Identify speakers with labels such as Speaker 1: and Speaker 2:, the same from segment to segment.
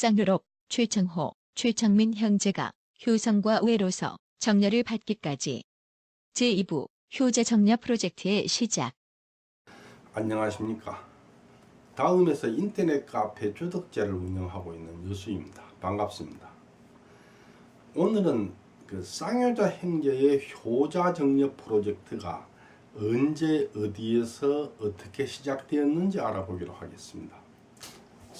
Speaker 1: 쌍유롭, 최창호, 최창민 형제가 효성과 외로서 정려를 받기까지 제2부 효자 정려 프로젝트의 시작
Speaker 2: 안녕하십니까. 다음에서 인터넷 카페 조덕제를 운영하고 있는 여수입니다. 반갑습니다. 오늘은 그 쌍효자 형제의 효자 정려 프로젝트가 언제 어디에서 어떻게 시작되었는지 알아보기로 하겠습니다.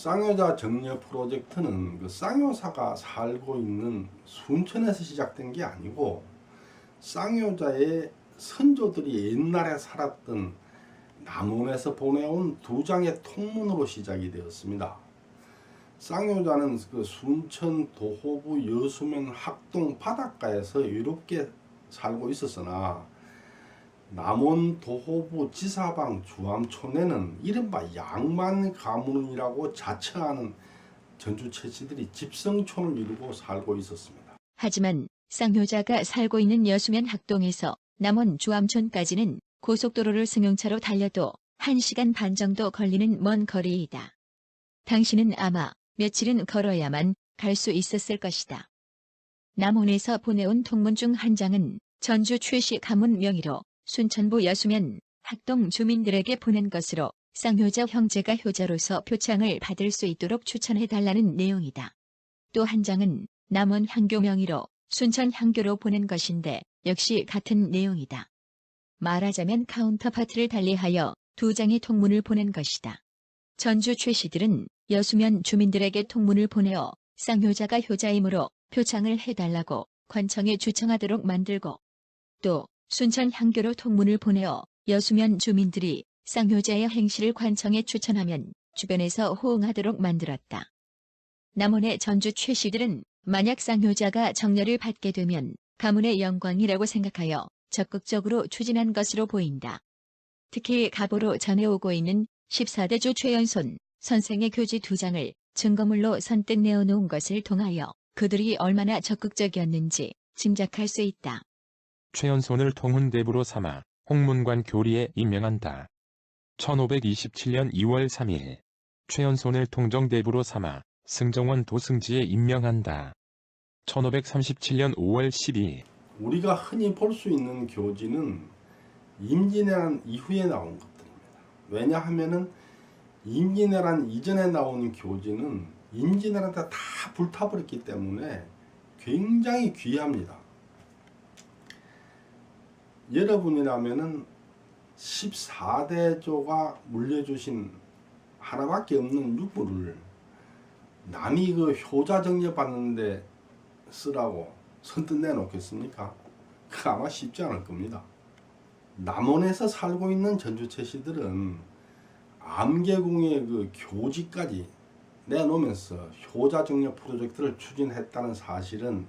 Speaker 2: 쌍효자 정려 프로젝트는 그 쌍효사가 살고 있는 순천에서 시작된 게 아니고 쌍효자의 선조들이 옛날에 살았던 남원에서 보내온 두 장의 통문으로 시작이 되었습니다. 쌍효자는 그 순천 도호부 여수면 학동 바닷가에서 유롭게 살고 있었으나 남원 도호부 지사방 주암촌에는 이른바 양만 가문이라고 자처하는 전주 채씨들이 집성촌을 이루고 살고 있었습니다.
Speaker 1: 하지만 쌍효자가 살고 있는 여수면 학동에서 남원 주암촌까지는 고속도로를 승용차로 달려도 1시간 반 정도 걸리는 먼 거리이다. 당신은 아마 며칠은 걸어야만 갈 수 있었을 것이다. 남원에서 보내온 통문 중 한 장은 전주 최씨 가문 명의로 순천부 여수면 학동 주민들에게 보낸 것으로 쌍효자 형제가 효자로서 표창을 받을 수 있도록 추천해달라는 내용이다. 또 한 장은 남원 향교 명의로 순천 향교로 보낸 것인데 역시 같은 내용이다. 말하자면 카운터파트를 달리하여 두 장의 통문을 보낸 것이다. 전주 최씨들은 여수면 주민들에게 통문을 보내어 쌍효자가 효자이므로 표창을 해달라고 관청에 주청하도록 만들고 또 순천 향교로 통문을 보내어 여수면 주민들이 쌍효자의 행실을 관청에 추천하면 주변에서 호응하도록 만들었다. 남원의 전주 최씨들은 만약 쌍효자가 정려를 받게 되면 가문의 영광이라고 생각하여 적극적으로 추진한 것으로 보인다. 특히 가보로 전해오고 있는 14대 주 최연손 선생의 교지 두 장을 증거물로 선뜻 내어놓은 것을 통하여 그들이 얼마나 적극적이었는지 짐작할 수 있다.
Speaker 3: 최연손을 통훈대부로 삼아 홍문관 교리에 임명한다. 1527년 2월 3일 최연손을 통정대부로 삼아 승정원 도승지에 임명한다. 1537년 5월 12일
Speaker 2: 우리가 흔히 볼 수 있는 교지는 임진왜란 이후에 나온 것들입니다. 왜냐하면은 임진왜란 이전에 나온 교지는 임진왜란 때 다 불타버렸기 때문에 굉장히 귀합니다. 여러분이라면은 14대조가 물려주신 하나밖에 없는 유부를 남이 그 효자 정려 받는데 쓰라고 선뜻 내놓겠습니까? 그 아마 쉽지 않을 겁니다. 남원에서 살고 있는 전주채씨들은 암계궁의 그 교지까지 내놓으면서 효자 정려 프로젝트를 추진했다는 사실은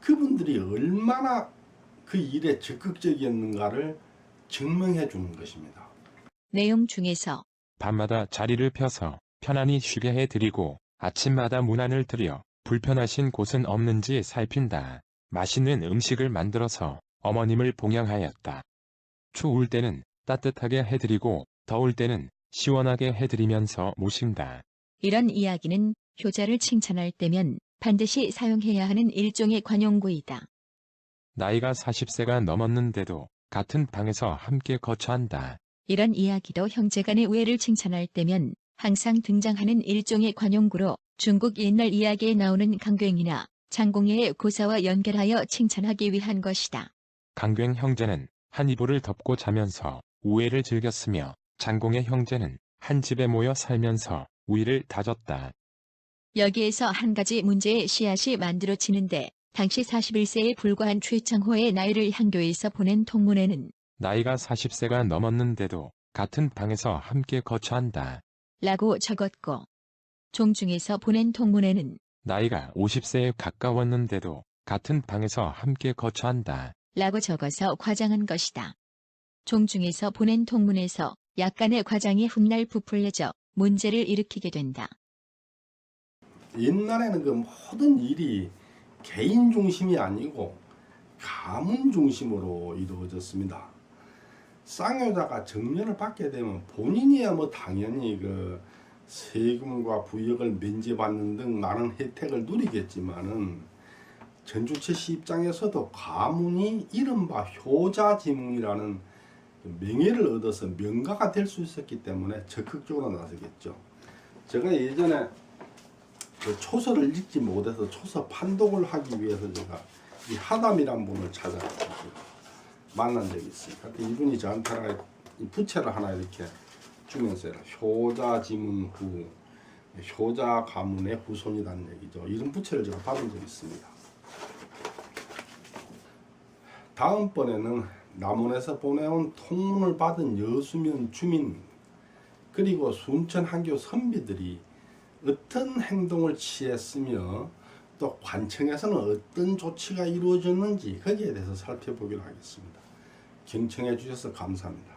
Speaker 2: 그분들이 얼마나 그 일에 적극적이었는가를 증명해 주는 것입니다.
Speaker 1: 내용 중에서
Speaker 3: 밤마다 자리를 펴서 편안히 쉬게 해드리고 아침마다 문안을 드려 불편하신 곳은 없는지 살핀다. 맛있는 음식을 만들어서 어머님을 봉양하였다. 추울 때는 따뜻하게 해드리고 더울 때는 시원하게 해드리면서 모신다.
Speaker 1: 이런 이야기는 효자를 칭찬할 때면 반드시 사용해야 하는 일종의 관용구이다.
Speaker 3: 나이가 40세가 넘었는데도 같은 방에서 함께 거처한다.
Speaker 1: 이런 이야기도 형제간의 우애를 칭찬할 때면 항상 등장하는 일종의 관용구로 중국 옛날 이야기에 나오는 강괭이나 장공예의 고사와 연결하여 칭찬하기 위한 것이다.
Speaker 3: 강괭 형제는 한 이불을 덮고 자면서 우애를 즐겼으며 장공의 형제는 한 집에 모여 살면서 우애를 다졌다.
Speaker 1: 여기에서 한 가지 문제의 씨앗이 만들어지는데 당시 41세에 불과한 최창호의 나이를 향교에서 보낸 통문에는
Speaker 3: 나이가 40세가 넘었는데도 같은 방에서 함께 거처한다.
Speaker 1: 라고 적었고 종중에서 보낸 통문에는
Speaker 3: 나이가 50세에 가까웠는데도 같은 방에서 함께 거처한다.
Speaker 1: 라고 적어서 과장한 것이다. 종중에서 보낸 통문에서 약간의 과장이 훗날 부풀려져 문제를 일으키게 된다.
Speaker 2: 옛날에는 그 모든 일이 개인 중심이 아니고 가문 중심으로 이루어졌습니다. 쌍여자가 정년을 받게 되면 본인이야 뭐 당연히 그 세금과 부역을 면제받는 등 많은 혜택을 누리겠지만은 전주채 씨 입장에서도 가문이 이른바 효자지문이라는 명예를 얻어서 명가가 될 수 있었기 때문에 적극적으로 나서겠죠. 제가 예전에 그 초서를 읽지 못해서 초서 판독을 하기 위해서 제가 이 하담이란 분을 찾아가지고 만난 적이 있습니다. 그때 이분이 저한테 하나 이 부채를 하나 이렇게 주면서 효자 지문 후 효자 가문의 후손이라는 얘기죠. 이런 부채를 제가 받은 적이 있습니다. 다음번에는 남원에서 보내온 통문을 받은 여수면 주민 그리고 순천 한교 선비들이 어떤 행동을 취했으며 또 관청에서는 어떤 조치가 이루어졌는지 거기에 대해서 살펴보기로 하겠습니다. 경청해 주셔서 감사합니다.